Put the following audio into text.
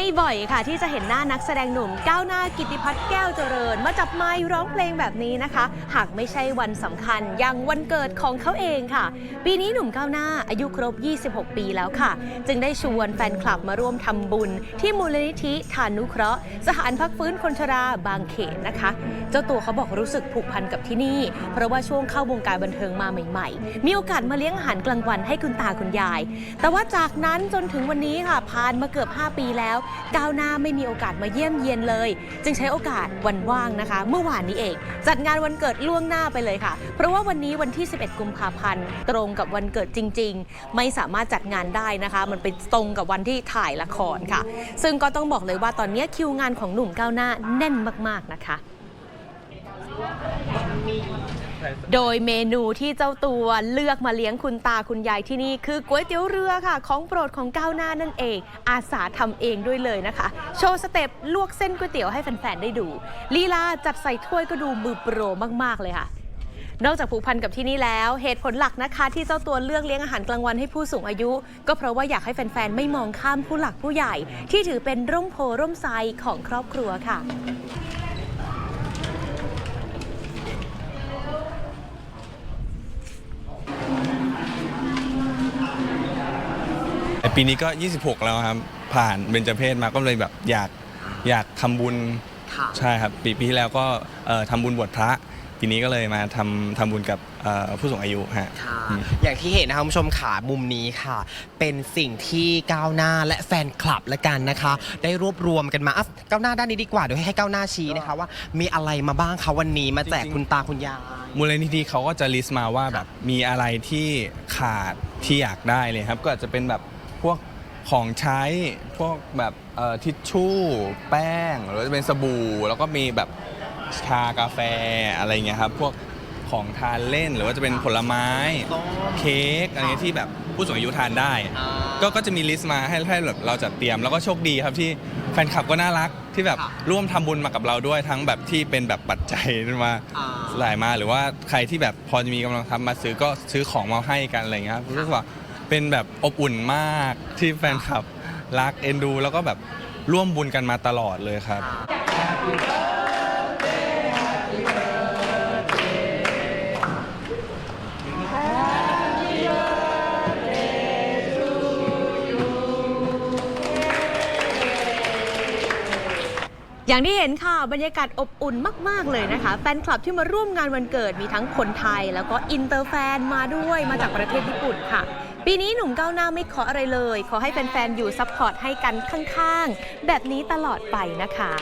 ไม่บ่อยค่ะที่จะเห็นหน้านักแสดงหนุ่ม ก้าวหน้ากิติพัฒน์แก้วเจริญ มาจับไมค์ร้องเพลงแบบนี้นะคะ หากไม่ใช่วันสำคัญอย่างวันเกิดของเขาเองค่ะ ปีนี้หนุ่มก้าวหน้าอายุครบ 26 ปีแล้วค่ะ จึงได้ชวนแฟนคลับมาร่วมทำบุญ ที่มูลนิธิฐานุเคราะห์ สถานพักฟื้นคนชราบางเขนนะคะ เจ้าตัวเขาบอกรู้สึกผูกพันกับที่นี่ เพราะว่าช่วงเข้าวงการบันเทิงมาใหม่ ๆ มีโอกาสมาเลี้ยงอาหารกลางวันให้คุณตาคุณยาย แต่ว่าจากนั้นจนถึงวันนี้ค่ะผ่านมาเกือบ 5 ปีแล้วก้าวหน้าไม่มีโอกาสมาเยี่ยมเยียนเลย จึงใช้โอกาสวันว่างนะคะ เมื่อวานนี้เอง จัดงานวันเกิดล่วงหน้าไปเลยค่ะ เพราะว่าวันนี้วันที่ 11 กุมภาพันธ์ ตรงกับวันเกิดจริง ๆ ไม่สามารถจัดงานได้นะคะ มันเป็นตรงกับวันที่ถ่ายละครค่ะ ซึ่งก็ต้องบอกเลยว่าตอนนี้คิวงานของหนุ่มก้าวหน้าแน่นมากๆนะคะ โดยเมนูที่เจ้าตัวเลือกมาเลี้ยงคุณตาคุณยายที่นี่คือก๋วยเตี๋ยวเรือค่ะ ของโปรดของก้าวหน้านั่นเอง อาสาทำเองด้วยเลยนะคะ โชว์สเต็ปลวกเส้นก๋วยเตี๋ยวให้แฟนๆได้ดูลีลาจัดใส่ถ้วยก็ดูมือโปรมากๆเลยค่ะนอกจากผูกพันกับที่นี่แล้ว เหตุผลหลักนะคะ ที่เจ้าตัวเลือกเลี้ยงอาหารกลางวันให้ผู้สูงอายุ ก็เพราะว่าอยากให้แฟน ๆ ไม่มองข้ามผู้หลักผู้ใหญ่ ที่ถือเป็นร่มโพร่มไทรของครอบครัวค่ะ ปีนี้ก็ 26 แล้วครับ ผ่านเบญจเพศมาก็เลยแบบอยากอยากทำบุญค่ะ ใช่ครับ ปีปีที่แล้วก็เอ่อทำบุญบวชพระ ปีนี้ก็เลยมาทำทำบุญกับเอ่อผู้สูงอายุฮะ ค่ะ อืม อย่างที่เห็นนะคะคุณผู้ชมขามุมนี้ค่ะ เป็นสิ่งที่ก้าวหน้าและแฟนคลับละกันนะคะ ได้รวบรวมกันมาอะก้าวหน้าด้านนี้ดีกว่าเดี๋ยวให้ก้าวหน้าชี้นะคะว่า มีอะไรมาบ้างคะวันนี้มาแจกจริงๆคุณตาคุณยาย มูลนิธิเขาก็จะลิสต์มาว่าแบบมีอะไรที่ขาดที่อยากได้เลยครับ ก็อาจจะเป็นแบบ พวกของใช้พวกแบบเอ่อทิชชู่ แป้งหรือว่าจะเป็นสบู่ แล้วก็มีแบบชากาแฟอะไรเงี้ยครับพวกของทานเล่นหรือว่าจะเป็นผลไม้ส้มเค้กอะไรเงี้ยที่แบบผู้สูงอายุทานได้อ่าก็ก็จะมีลิสต์มาให้ให้แบบเราจัดเตรียมแล้วก็โชคดีครับที่แฟนคลับก็น่ารักที่แบบค่ะร่วมทำบุญมากับเราด้วยทั้งแบบที่เป็นแบบปัจจัยมาอ่าหลายมาหรือว่าใครที่แบบพอจะมีกำลังทำมาซื้อก็ซื้อของมาให้กันอะไรเงี้ยครับรู้สึกว่า เป็นแบบอบอุ่นมากที่แฟนคลับรักเอ็นดู แล้วก็แบบร่วมบุญกันมาตลอดเลยครับ อย่างที่เห็นค่ะ บรรยากาศอบอุ่นมาก ๆ เลยนะคะ แฟนคลับที่มาร่วมงานวันเกิดมีทั้งคนไทย แล้วก็อินเตอร์แฟนมาด้วยมาจากประเทศญี่ปุ่นค่ะ ปีนี้หนุ่มก้าวหน้าไม่ขออะไรเลย ขอให้แฟนๆ อยู่ซัพพอร์ตให้กันข้างๆ แบบนี้ตลอดไปนะคะ